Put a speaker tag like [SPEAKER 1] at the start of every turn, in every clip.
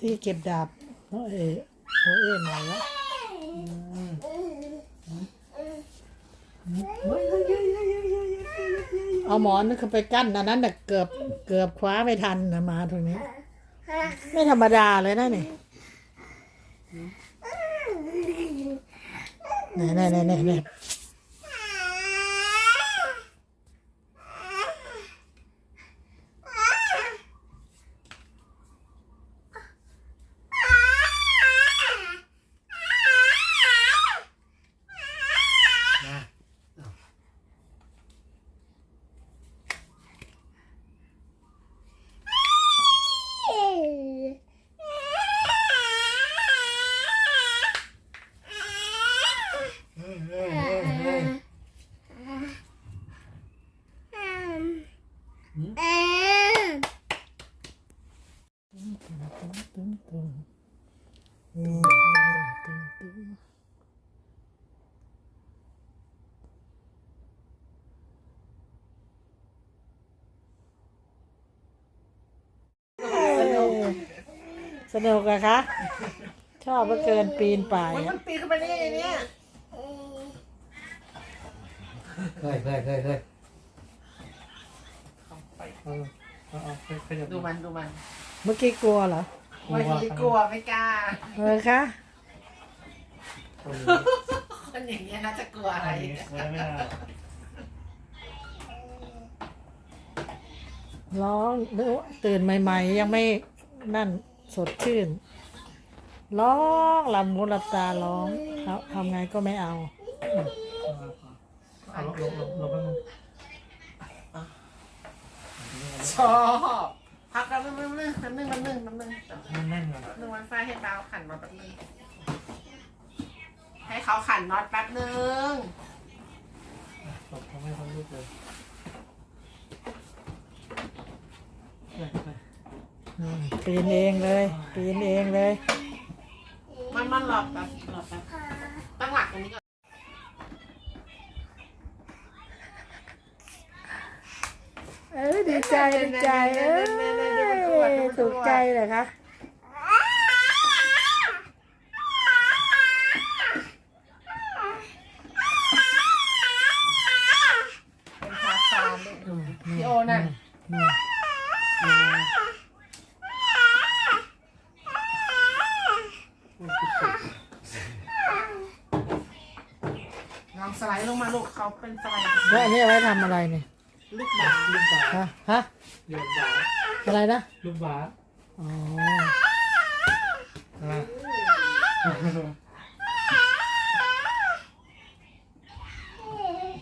[SPEAKER 1] ที่เก็บดาบโอ้เอโอ้เอ๋มาแล้วเอาหมอนนั่นคือไปกั้นอันนั้นน่ะเกือบเกือบคว้าไม่ทันนะมาตรงนี้ ไม่ธรรมดาเลยนะนี่เนี่ยเนี่ยเนี่ยเนี่ยเนี่ย
[SPEAKER 2] นะ
[SPEAKER 1] ตึ้งตึ้งตึ้งตึ้งส นุกอะคะ ชอบเหลือเกินปีนป่าย
[SPEAKER 3] มัน
[SPEAKER 1] อะ
[SPEAKER 3] ปีนขึ้นไปได้ยังไงเนี่ย
[SPEAKER 2] เคยเคยเคยเคย
[SPEAKER 4] เออเอาเอาไปขยับ
[SPEAKER 3] ดูมันดูมัน
[SPEAKER 1] เมื่อกี้กลัวเหรอ
[SPEAKER 3] บางทีกลัวไม่กล้า
[SPEAKER 1] เออคะ
[SPEAKER 4] คนนี้
[SPEAKER 3] คนอย่างเงี้ยน่าจะกลัวอะไร
[SPEAKER 4] อันนี้ไว้ไม่ได้
[SPEAKER 1] ร้องนึกว่าตื่นใหม่ ๆ ยังไม่นั่น สดชื่น ร้องลับหูหลับตาร้องเขาทำไงก็ไม่เอา
[SPEAKER 4] เอาลงลงลงลงไปมึง
[SPEAKER 3] ชอบพักแล้วนึงนึงนึงนึงนึงนึงนึง
[SPEAKER 4] มันแน่นก่อน
[SPEAKER 3] นึงวันไฟให้ดาวขันมาแป๊บนึงให้เขาขันน็อตแป๊บนึง
[SPEAKER 4] ตบทำให้เขาลุกเลย ไปไป
[SPEAKER 1] อืมปีนเองเลย ปีนเองเลย
[SPEAKER 3] มันมันหลบแบบหลบแบบตั้งหลักตรงนี้ก่อน
[SPEAKER 1] เออดีใจดีใจเออถูกใจเลยคะ
[SPEAKER 3] เป็นพาฟานด้วยพี่โอนั่น
[SPEAKER 1] อืม
[SPEAKER 3] ลองสไลด์ลงมาลูกเขาเป็นสไลด์
[SPEAKER 1] แล้วอันนี้เอาไว้ทำอะไรเนี่ย
[SPEAKER 3] ลูกบาศก์
[SPEAKER 4] ลูกบาส
[SPEAKER 1] ฮะฮะ
[SPEAKER 4] ลูกบาส
[SPEAKER 1] อะไรนะ
[SPEAKER 4] ลูกบาส
[SPEAKER 1] อ๋อ
[SPEAKER 4] อะ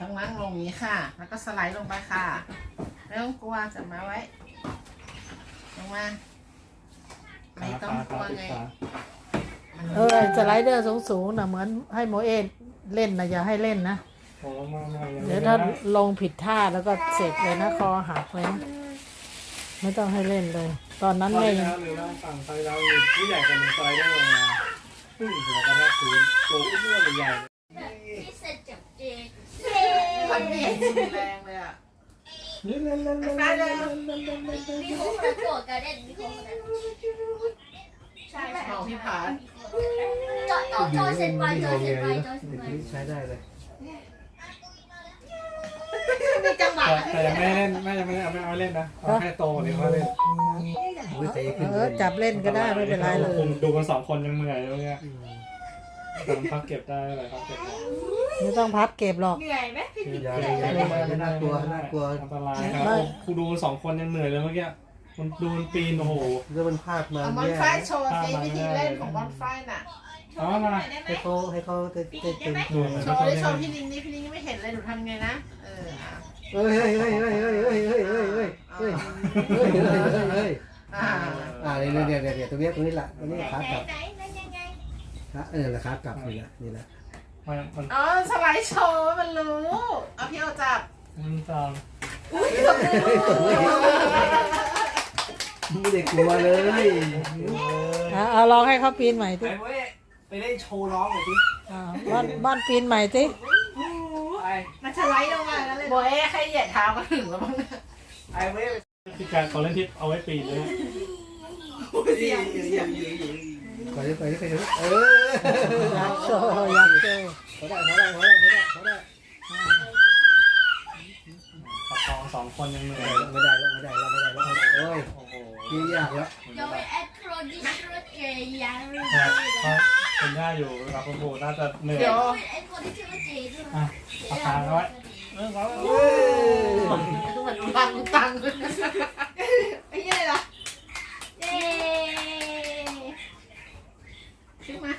[SPEAKER 3] ต้องนั่งลงอย่างนี้ค่ะ แล้วก็สไลด์ลงไปค่ะ ไม่ต้องกลัวจับมาไว้ ลงมา ไม่ต้องกลัวไง
[SPEAKER 1] เออสไลเดอร์สูงๆนะเหมือนให้โมเอเล่นนะอย่าให้เล่นนะ
[SPEAKER 4] โอ้มามา
[SPEAKER 1] เดี๋ยวถ้าลงผิดท่าแล้วก็เสร็จเลยนะคอหักเลยนะไม่ต้องให้เล่นเลย ตอนนั้น
[SPEAKER 4] ไฟ
[SPEAKER 1] แม่ยัง
[SPEAKER 4] แล้วหรือว่าฝั่งไฟแล้วมีผู้ใหญ่คนหนึ่งไฟได้ลงมาปุ้งหัวกระแทกพื้นตัวอ้วนๆใหญ่
[SPEAKER 5] ที่เสร็จจากเจ
[SPEAKER 3] คนนี้รุนแรงเลยอะ
[SPEAKER 4] ๆเล่นเล่นเล่นเล่น
[SPEAKER 3] ไปเลย
[SPEAKER 5] มีโค้งกระโดดกระเด็นมีโค้งกระเด็นใช่ไหม
[SPEAKER 3] มองพี่ผาน
[SPEAKER 5] จอดจอดจอดเสร็จไปจอดเสร็จไปจอดเสร็จไป
[SPEAKER 2] ใช้ได้เลย
[SPEAKER 3] มีจังหวะ
[SPEAKER 4] แต่แต่ยังไม่เล่นไม่ยังไม่เอาไม่เอาเล่นนะเอาแค่โตเลยว่าเล่น
[SPEAKER 2] มือเตะขึ้น
[SPEAKER 1] เออจับเล่นก็ได้ไม่เป็นไรเลย
[SPEAKER 4] ผมดูกันสองคนยังเหนื่อยเลยเนี่ยแต่มันพักเก็บได้อะไรพักเก็บได้
[SPEAKER 1] ไม่ต้องพับเก็บหรอก
[SPEAKER 5] เหนื่อยไหมพี่
[SPEAKER 2] อย่าเลยอย่าเลยไม่น่ากลัวน่ากลัว
[SPEAKER 4] อันตรายครับครูดูสองคนยังเหนื่อยเลยเมื่อกี้มันดูมันปีนโอ้โห
[SPEAKER 2] แล้วมันพลาดมา
[SPEAKER 3] เอามอน
[SPEAKER 2] แย่
[SPEAKER 3] ไฟโชว์สิวิธีเล่นของมอนไฟน่ะ
[SPEAKER 4] เอามา
[SPEAKER 2] ให้เขาให้เขาเต้นเต้นเต้น
[SPEAKER 4] ดู
[SPEAKER 3] โชว์ได้โชว์พี่ลิงนี่พี่ลิงไม่เห็นเลยหนูทำไงนะ เอออะ
[SPEAKER 2] เฮ้ยเฮ้ยเฮ้ยเฮ้ยเฮ้ยเฮ้ยเฮ้ยเฮ้ยเฮ้ยเฮ้ยเฮ้ยเฮ้ยเฮ้ยเฮ้ย
[SPEAKER 3] อ่า
[SPEAKER 2] อ่าเนี่ยเนี่ยเนี่ยเนี่ยตรงนี้ตรงนี้แหละตรงนี้ขากลับ
[SPEAKER 5] ไหนไหนยังไง
[SPEAKER 2] ขาเออขากลับนี่แหละนี่แหละ
[SPEAKER 4] มันมัน
[SPEAKER 3] อ๋อสไลด์โชว์มันรู้เอาพี่เอาจับ
[SPEAKER 4] มันตาม
[SPEAKER 2] ไม่ได้กลัวเลย
[SPEAKER 1] อะเอาลองให้เขาปีนใหม่ที
[SPEAKER 6] ไอ้เว้ยไปเล่นโชว์ร้องหน่อยดิ
[SPEAKER 1] อ่าบ้านบ้านปีนใหม่ที
[SPEAKER 6] ไอ้
[SPEAKER 5] มันสไลด์ลงมาแล้วเลย
[SPEAKER 3] โบเอ้ใค่เหยียดเท้ามาถึงแล้วมั้ง
[SPEAKER 6] ไอเว้ย
[SPEAKER 4] คือการขอเล่นทิปเอาไว้ปีนเลยเสียงเสียง
[SPEAKER 2] ไปเลยไปเลยไปเลยเออ
[SPEAKER 1] ยักษ์โชว์ยักษ์โชว์
[SPEAKER 2] เขาได้เขาได้เขาได้เขาได้เขาได้
[SPEAKER 4] ประคองสองคนยังเหนื่อย
[SPEAKER 2] ไม่ได้แล้วไม่ได้แล้วไม่ได้แล้วโอ้ย
[SPEAKER 4] โอ้โห
[SPEAKER 2] ยิ่งยากแล้ว
[SPEAKER 5] ยังไม่แอดโค
[SPEAKER 4] รดิสโรเกยังครับคุณย่าอยู่รับคุณปู่น่าจะเหนื่อย
[SPEAKER 3] เดี๋ยว
[SPEAKER 5] แอดโค
[SPEAKER 4] รดิสโรเกด้วย ปากการ้อยเรื่
[SPEAKER 2] องร้
[SPEAKER 3] อยทุกคนตังตังไอ้เย้ล่ะ
[SPEAKER 5] เย้
[SPEAKER 3] ซื้อมา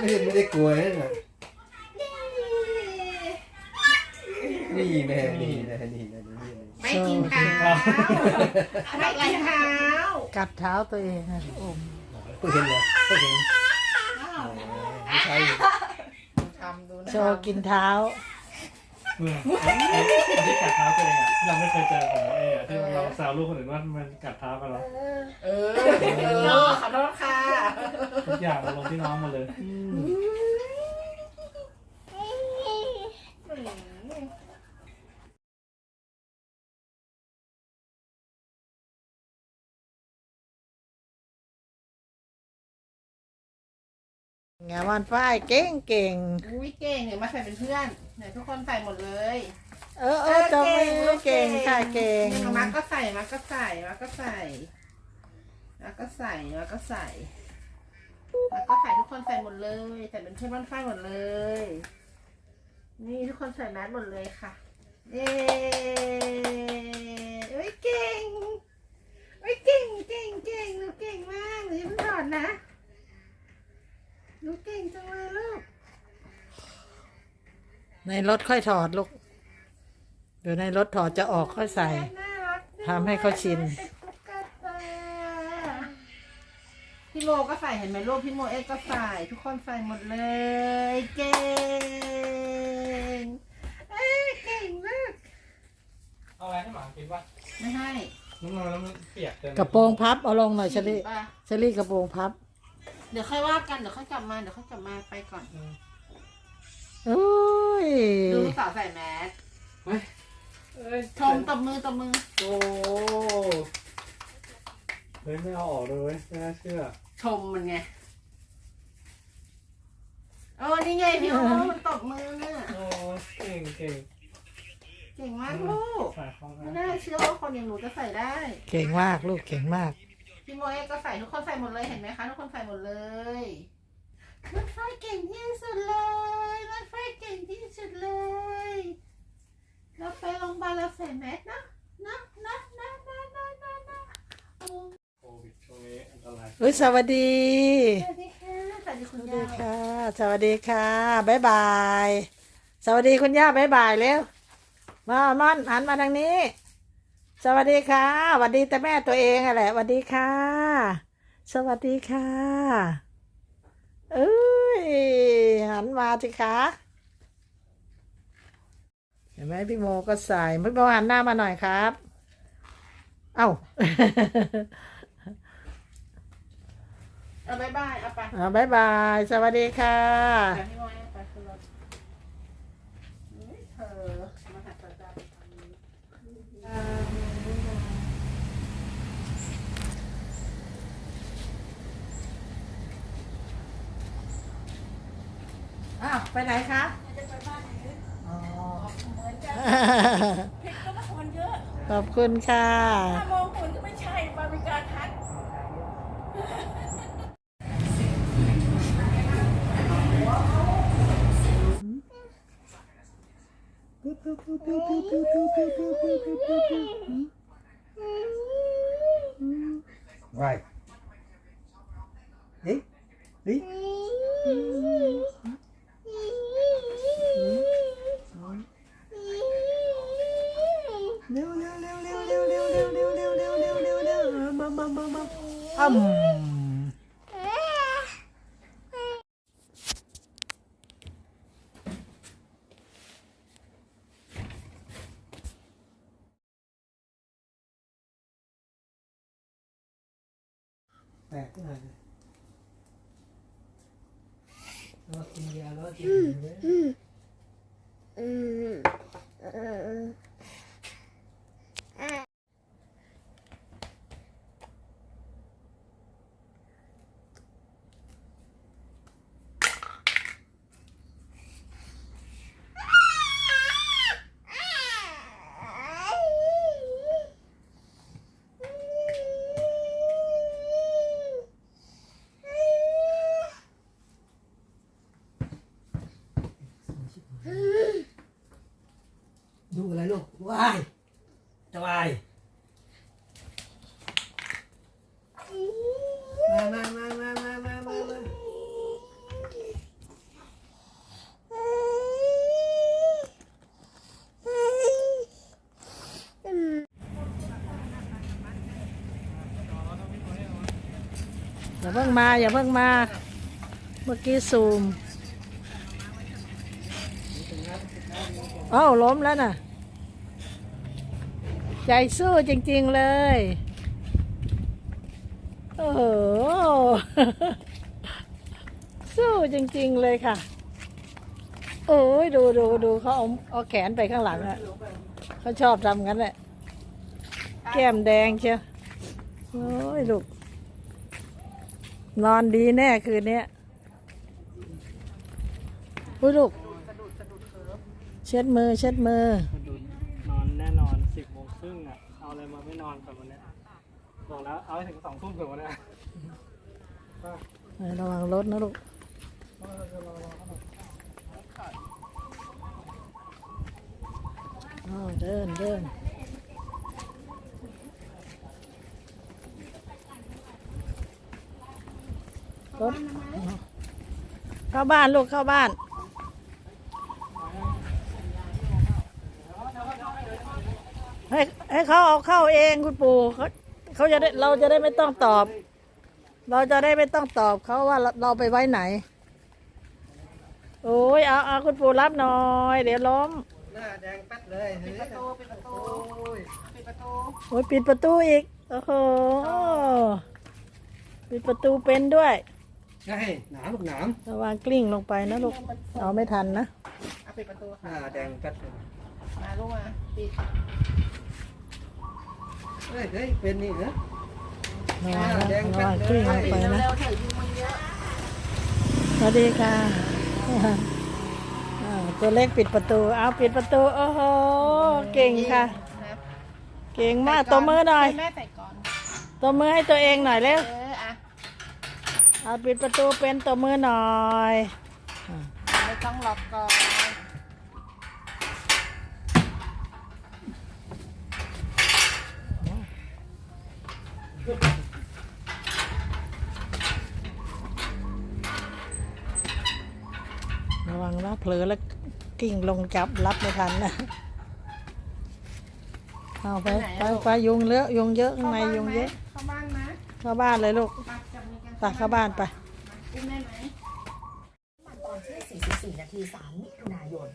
[SPEAKER 2] ไม่เห็นไม่ได้กลัวเลยนะนี่แม่นี่นะนี่นะนี่นะ
[SPEAKER 3] ไม่กินเท้าไม่กินเท้า
[SPEAKER 1] กัดเท้าตัวเองนะอม
[SPEAKER 2] เพิ่งเห็นเหรอเพิ่งเห็นไม่ใช่
[SPEAKER 1] โชว์กินเท้า
[SPEAKER 4] เอออนที่กัดเท้าตัวเองอะเราไม่เคยเจอของเออที่เราแซวลูกคนอื่นว่ามันกัดเท้าไปแล้
[SPEAKER 3] วออ เออขอโทษค่ะ
[SPEAKER 4] ทุกอย่างมัลงที่น้องมาเลย
[SPEAKER 1] งานวันฝ้ายเก่งเก่ง
[SPEAKER 3] อุ้ยเก่งเนี่ยมาใส่เป็นเพื่อนเนี่ยทุกคนใส่หมดเลย
[SPEAKER 1] เออเออจงเองเก่งค่ะเก่ง
[SPEAKER 3] มาก็ใส่มาก็ใส่มาก็ใส่มาก็ใส่มาก็ใส่มัก็ใส่ทุกคนใส่หมดเลยใส่เป็นเพื่อนบ้นฝ้ายหมดเลย นี่ทุกคนใส่แมสหมดเลยค่ะเย้เอ้ยเก่งเอ้ยเก่งเก่งเก่งหนูเก่งมากหนูจะเพิ่งถอดนะ หนูเก่งจังเลยลูก
[SPEAKER 1] ในรถค่อยถอดลูก เดี๋ยวในรถถอดจะออกค่อยใส่ทำให้เขาชิน
[SPEAKER 3] พี่โมก็ใส่เห็นไหมลูกพี่โมเอ็กก็ใส่ทุกคนใส่หมดเลย เก่งเอ้เก่งมาก
[SPEAKER 4] เอาอะไรให้หมากิดวะ
[SPEAKER 3] ไม่ให้
[SPEAKER 4] น้ำมันแล้วมันเปียกเต็
[SPEAKER 1] กระโปรงพับเอาลงหน่อยเชลี่
[SPEAKER 3] ป
[SPEAKER 1] เชลี่กระโปรงพับ
[SPEAKER 3] เดี๋ยวค่อยว่ากัน เดี๋ยวค่อยกลับมา เดี๋ยวค่อยกลับมาไปก่อน
[SPEAKER 1] โอ้ย
[SPEAKER 3] ดูลูกสาวใส่แมส
[SPEAKER 4] เฮ้ยอ
[SPEAKER 3] ชมตบมือตบมือ
[SPEAKER 4] โอ้เฮ้ยไม่เอาออกเลยไม่น่าเชื่อ
[SPEAKER 3] ชมมันไงโอ้นี่ไงพี่โอ้มันตบมือเนี่ย
[SPEAKER 4] โอ้เก่งเก่ง
[SPEAKER 3] เก่งมากลูกไม่
[SPEAKER 4] น่า
[SPEAKER 3] เชื่อว่าคนอย่างหนูจะใส่ได้
[SPEAKER 1] เก่งมากลูกเก่งมาก
[SPEAKER 3] พี่โมเอก็ใส่ทุกคนใส่หมดเลยเห็นไหมคะทุกคนใส่หมดเลยรถไฟเก่งที่สุดเลยรถไฟเก่งที่สุดเลยเราไปโรงพยาบาลเราใส่แมสนะนะนะนะนะนะนะนะ
[SPEAKER 4] โควิดช่วงนี้อันตราย
[SPEAKER 1] อุ้ยสวัสดี
[SPEAKER 3] สวัสดีค่ะสวัส
[SPEAKER 1] วัสดีค่ะ สวัสดีค่ะบ๊ายบาย สวัสดีคุณย่าบ๊ายบายเร็วมามอนหันมาทางนี้ สวัสดีค่ะสวัสดีแต่แม่ตัวเองอะแหละสวัสดีค่ะ สวัสดีค่ะ เอ้ยหันมาสิคะเห็นไหมพี่โมก็ใส่พี่โมหันหน้ามาหน่อยครับ เอ้า
[SPEAKER 3] เอาบายบายเอาไปเอา
[SPEAKER 1] บายบาย สวัสดีค่ะ
[SPEAKER 3] ไป
[SPEAKER 1] ไหนคะ
[SPEAKER 5] จะไปบ้านไห
[SPEAKER 1] อ๋อ
[SPEAKER 5] เหมือนกันผิดก็ต้องคนเยอะ
[SPEAKER 1] ขอบคุณค่ะ
[SPEAKER 5] มองคนก็ไม่ใช่บริการทั
[SPEAKER 2] ดไปเอ๊ะ
[SPEAKER 1] อ้ํ
[SPEAKER 2] แปลกอะไรรถกินยารถกินเย
[SPEAKER 5] อะ
[SPEAKER 6] Mm. วายมามามามามามามามา
[SPEAKER 1] อย่าเพิ่งมา อย่าเพิ่งมา เมื่อกี้ซูม เอ้าล้มแล้วน่ะ ใจสู้จริง ๆเลย โอ้โห สู้จริง ๆเลยค่ะ โอ้ยดูดูดูเขาเอาเอาแขนไปข้างหลังอะเขาชอบทำงั้นแหละ แก้มแดงเชียว โอ้ยลูก นอนดีแน่คืนนี้อุ้ยลูก เช็ดมือเช็ดมือ
[SPEAKER 4] นอนแน่นอนสิบโมง ครึ่งอะ เอาอะไรมาไม่นอนกับวันเนี้ยบอกแล้วเอาให้ถึงสองทุ่มถึงวันเนี้ย
[SPEAKER 1] ระวังรถนะลูก อ้าวเดินเดินรถเข้าบ้านลูกเข้าบ้าน ให้ให้เขาเอาเข้าเองคุณปู่เขาเขาจะได้เราจะได้ไม่ต้องตอบ เราจะได้ไม่ต้องตอบเขาว่าเราเราไปไว้ไหน โอ้ยเอาเอาคุณปู่รับหน่อย เดี๋ยวล้ม
[SPEAKER 6] หน้าแดงแป๊ดเลยเฮ้ย
[SPEAKER 3] ประตูปิดประตู
[SPEAKER 6] โอ้ย
[SPEAKER 3] ปิดประตู
[SPEAKER 1] โอ้ยปิดประตูอีกโอ้โหปิดประตูเป็นด้วย
[SPEAKER 6] ใช่หนามลูกหนาม
[SPEAKER 1] ระวังกลิ้งลงไปนะลูกเอาไม่ทันนะ
[SPEAKER 3] อะปิดประตู
[SPEAKER 6] ห
[SPEAKER 3] ค่ะ
[SPEAKER 6] น้าแดงแป๊ดเลย
[SPEAKER 3] มาลูกมาปิด
[SPEAKER 6] เฮ้ยเฮ้ยเป็นนี่เหรอ
[SPEAKER 1] ระวังนะระวังกลิ้งลงไปนะ
[SPEAKER 3] เร็วถอะยุงมันเยอะ
[SPEAKER 1] สวัสดีค่ะอ่าตัวเล็กปิดประตู เอาปิดประตู โอ้โห เก่งค่ะ เก่งมากตัวมือหน่อย
[SPEAKER 3] ให้แม่ใส่ก่อน
[SPEAKER 1] ตัวมือให้ตัวเองหน่อยเร็ว
[SPEAKER 3] เอออะ
[SPEAKER 1] เอาปิดประตูเป็นตัวมือหน่อย
[SPEAKER 3] ไม่ต้องล็อกก่อน
[SPEAKER 1] ระวังนะเผลอแล้วกิ่งลงจับรับไม่ทันนะเอาไปไปไปยุงเยอะยุงเยอะข้างในยุงเยอะ
[SPEAKER 3] เข้าบ้านนะ
[SPEAKER 1] เข้าบ้านเลยลูก
[SPEAKER 3] ไปจับมือกัน
[SPEAKER 1] ไปเข้าบ้านไป
[SPEAKER 3] อุ้มได้ไหม
[SPEAKER 7] มันตอนที่44นาที3มิถุนายน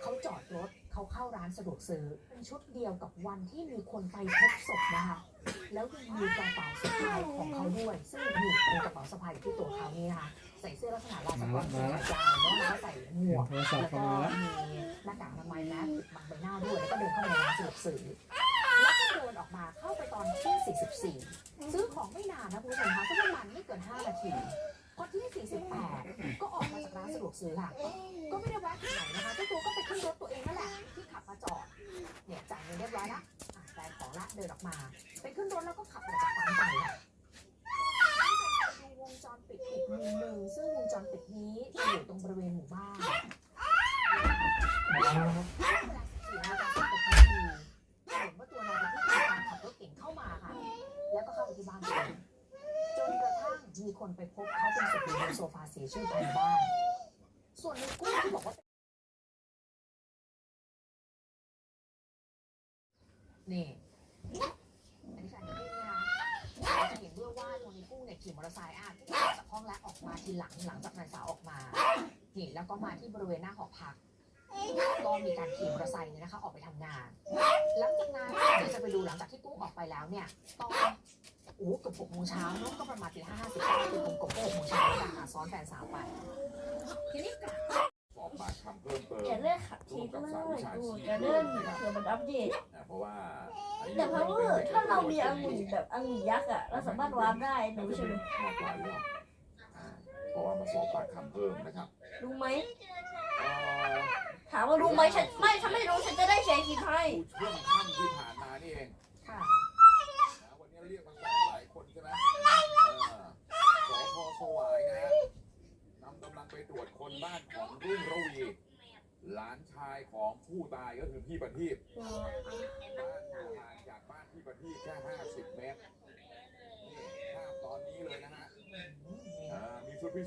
[SPEAKER 7] เขาจอดรถ เขาเข้าร้านสะดวกซื้อเป็นชุดเดียวกับวันที่มีคนไปพบศพนะคะ แล้วยังมีกระเป๋าสะพายของเขาด้วย ซึ่งอยู่ในกระเป๋าสะพายอยู่ที่ตัวเขานี่นะคะใส่เสื้อลักษณะลายสก๊อตสีขายาวแล้วก็ใส่หมวก
[SPEAKER 4] โทรศัพ
[SPEAKER 7] แล้
[SPEAKER 4] ท์
[SPEAKER 7] ว
[SPEAKER 4] เข้า
[SPEAKER 7] ก็
[SPEAKER 4] มาแล้ว
[SPEAKER 7] มีหน้ากากอนามัยแมสปิดบังใบหน้าด้วยแล้วก็เดินเข้ามาในร้านสะดวกซื้อแล้วก็เดินออกมาเข้าไปตอนที่44 ซื้อของไม่นานนะคุณผู้ชมคะสักประมาณไม่เกิน 5 นาที พอที่ 48 ก็ออกมาจากร้านสะดวกซื้อล่ะ ก็ไม่ได้แวะที่ไหนนะคะเจ้าตัวก็ไปขึ้นรถตัวเองนั่นแหละที่ขับมาจอด เนี่ยจ่ายเงินเรียบร้อยละอะจ่ายของละเดินออกมา ไปขึ้นรถแล้วก็ขับออกจากปั๊มไปค่ะดูวงจรปิดอีกมุมหนึ่งซึ่งวงจรปิดนี้จะอยู่ตรงบริเวณหมู่บ้านเวลา14นาฬิกา16นาทีเห็นว่าตัวนายที่ทำการขับรถเก่งเข้ามาค่ะ แล้วก็เข้าไปที่บ้านตัวเองจนกระทั่งมีคนไปพบเขาเป็นศพอยู่บนโซฟาเสียชีวิตภายในบ้าน ส่วนในกุ้งที่บอกว่า นี่ อันนี้แฟนในกุ้งนะคะเราจะเห็นด้วยว่าตัวในกุ้งเนี่ยขี่มอเตอร์ไซค์อะที่ออกจากห้องและออกมาทีหลังหลังจากนายสาวออกมา นี่แล้วก็มาที่บริเวณหน้าหอ พัก ก็มีการขี่มอเตอร์ไซค์เนี่ยนะคะ ออกไปทำงาน หลังจากนั้นเดี๋ยวจะไปดูหลังจากที่กุ้งออกไปแล้วเนี่ยตอนโอ้โหเกือบหกโมงเช้าเนอะก็ประมาณตีห้าห้าสิบเก้าคือผมกบก็หกโมงเช้าแล้วกันค่ะซ้อนแฟนสาวไป ทีนี้กลับ
[SPEAKER 8] สอบปากคำเพิ่มเติม
[SPEAKER 5] อย่าเลือกขับทีก็ได้กูจะเล่นเผื่อมันอัปเดต
[SPEAKER 8] นะเพราะว่าอายุ
[SPEAKER 5] แต่พาวเวอร์ถ้าเรามีองุ่นแบบองุ่นยักษ์อะเราสามารถวาร์ปได้หนู
[SPEAKER 8] น่าจะ
[SPEAKER 5] ใช่
[SPEAKER 8] เป็
[SPEAKER 5] ไหม
[SPEAKER 8] นมากกว่าหรือเปล่าอ่าเพราะว่ามาสอบปากคำเพิ่มนะครับ
[SPEAKER 5] รู้ไหม
[SPEAKER 8] เอ่อ
[SPEAKER 5] ถามว่ารู้ไหมฉันไม่ฉันไม่รู้ฉันจะได้แชร์คลิปให้
[SPEAKER 8] ช่วงค่ำที่ผ่านมานี่เอง
[SPEAKER 7] ค่ะ
[SPEAKER 8] นะวันนี้เรียกมาสอบหลายคนใช่ไหมเออสพสวายนะฮะนำกำลังไปตรวจคนบ้านของรุ่งระวี หลานชายของผู้ตายก็คือพี่ประทีปบ้านอยู่ห่าง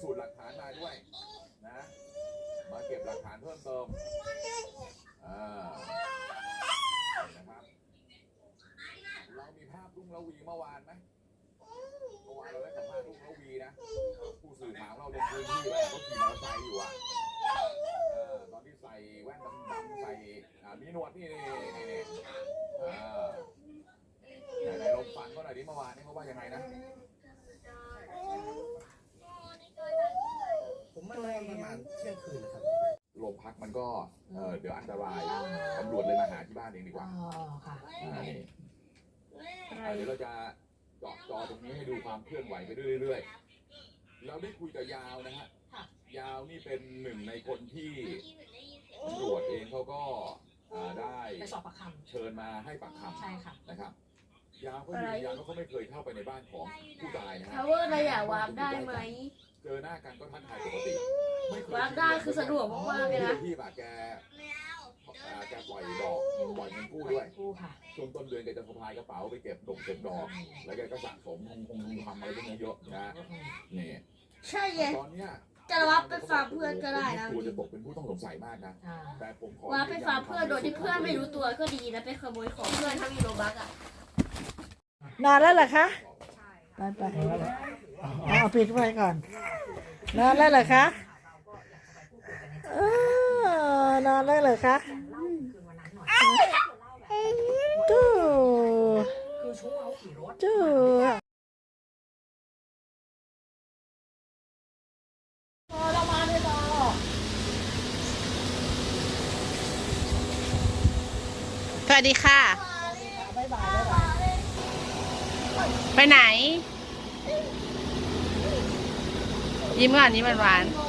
[SPEAKER 8] สูจน์หลักฐานมาด้วยนะมาเก็บหลักฐานเพิ่มเติมอ่านะครับเรามีภาพรุ่งระวีเมื่อวานไหมเมื่อวานเราได้สัมภาษณ์รุ่งระวีนะผู้สื่อข่าวเราลงพื้นที่ไป เขาขี่มอเตอร์ไซค์อยู่อะเออตอนที่ใส่แว่นดำๆใส่อ่ามีหนวดนี่นี่นี่นี่อ่าไหนๆลองฟังเขาหน่อยดิเมื่อวานนี่เขาว่ายังไงนะ
[SPEAKER 6] ผมมาแรงประมาณเที่ยงคืนนะครับ
[SPEAKER 8] โรงพักมันก็เออเดี๋ยวอันตรายตำรวจเลยมาหาที่บ้านเองดีก
[SPEAKER 7] อ๋
[SPEAKER 8] ว่า
[SPEAKER 7] อค่ะ
[SPEAKER 8] อ่านี่อ่าเดี๋ยวเราจะเจาะจอตรงนี้ให้ดูความเคลื่อนไหวไปเรื่อยๆเราได้คุยกับยาวนะฮะ ยาวนี่เป็นหนึ่งในคนที่ตำรวจเองเขาก็อ่าได้
[SPEAKER 7] ไปสอบปากค
[SPEAKER 8] เชิญมาให้ปากคำ
[SPEAKER 7] ใช่ค่ะำ
[SPEAKER 8] นะครับ ยาวเขายืนยันว่าเขาไม่เคยเข้าไปในบ้านของผู้ตายนะฮะ
[SPEAKER 5] ทาวเวอร์ระยะวาร์ปได้ไหม
[SPEAKER 8] เจอหน้ากันก็ทักทายปกติไม่เคยวา
[SPEAKER 5] ร์ปได้คือสะดวกมากๆเลยนะ
[SPEAKER 8] ที่แบบแกอ่าแกปล่อยดอกปล่อยเงินกู้ด้วย
[SPEAKER 7] กู้ค่ะ
[SPEAKER 8] ช่วงต้นเดือนแกจะสะพายกระเป๋าไปเก็บดอกเก็บดอก แล้วแกก็สะสมคงคงทำอะไรพวกนี้เยอะนะนี่
[SPEAKER 5] ใช่ไง
[SPEAKER 8] ตอนเนี้ย
[SPEAKER 5] จะรับไปฝากเพื่อนก็ได้นะ
[SPEAKER 8] กลัวจะตกเป็นผู้ต้องสงสัยมากนะ
[SPEAKER 7] อ่า
[SPEAKER 8] แต่ผมขอ
[SPEAKER 5] ว่าไปฝากเพื่อนโดยที่เพื่อนไม่รู้ตัวก็ดีนะไปขโมยของเพื่อนถ้ามีโลบักอะ
[SPEAKER 1] นอนแล้วเหรอคะ
[SPEAKER 7] ใช่
[SPEAKER 1] ไป
[SPEAKER 7] ค่ะ
[SPEAKER 1] ไปเอาเอาปิดไว้ก่อน นอนแล้วเหรอคะ
[SPEAKER 7] เราก็อยากจะไปพูดคุยกันใน
[SPEAKER 1] เออนอนแล้วเหรอคะ
[SPEAKER 7] เล่าคืนวันนั้นหน่อยเล่าแบบ
[SPEAKER 1] ตู้
[SPEAKER 7] คือช่วงเราขี่รถ
[SPEAKER 1] ตู้
[SPEAKER 3] สวั สดีค่ะ ไปไหน ยิ้มก่อนยิ้มหวานๆ